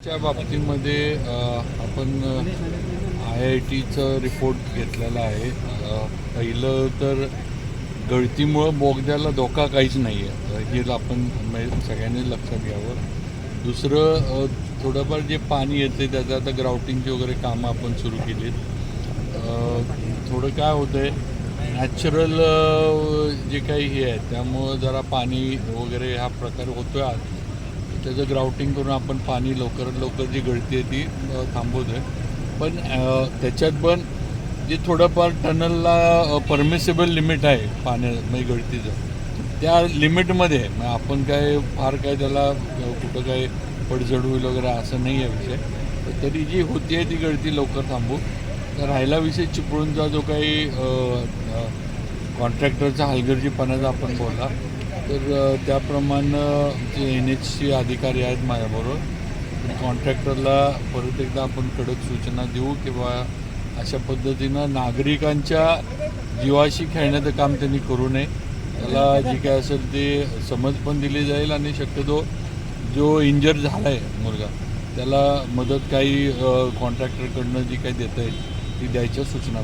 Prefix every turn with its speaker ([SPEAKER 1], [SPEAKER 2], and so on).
[SPEAKER 1] च्या बाबतीमध्ये आपण आय आय टीचं रिपोर्ट घेतलेला आहे. पहिलं तर गळतीमुळं बोगद्याला धोका काहीच नाही आहे हे आपण म्हणजे सगळ्यांनी लक्षात घ्यावं. दुसरं थोडंफार जे पाणी येते त्याचं आता ग्राउटिंगची वगैरे कामं आपण सुरू केलीत. थोडं काय होतं आहे नॅचरल जे काही हे आहे त्यामुळं जरा पाणी वगैरे हा प्रकार होतो आहे आज. त्याचं ग्राउटिंग करून आपण पाणी लवकरात लवकर जी गळती आहे ती थांबवतो थांबवतोय. पण त्याच्यात पण जे थोडंफार टनलला परमिसेबल लिमिट आहे पाण्या म्हणजे गळतीचं. त्या लिमिटमध्ये मग आपण काय फार काय त्याला कुठं काय पडझड होईल वगैरे असं नाही आहे विषय. तर तरी जी होती आहे ती गळती लवकर थांबू. तर राहिला विषय चिपळूणचा जो काही कॉन्ट्रॅक्टरचा हलगर्जीपणाचा आपण बोलला. तर त्याप्रमाणं त्याप्रमाणे जे एन एचचे अधिकारी आहेत माझ्याबरोबर कॉन्ट्रॅक्टरला परत एकदा आपण कडक सूचना देऊ किंवा अशा पद्धतीनं नागरिकांच्या जीवाशी खेळण्याचं काम त्यांनी करू नये. त्याला जी काय असेल ते समज पण दिली जाईल आणि शक्यतो जो इंजर झाला आहे मुलगा त्याला मदत काही कॉन्ट्रॅक्टरकडनं जी काही देता येईल ती द्यायच्या सूचना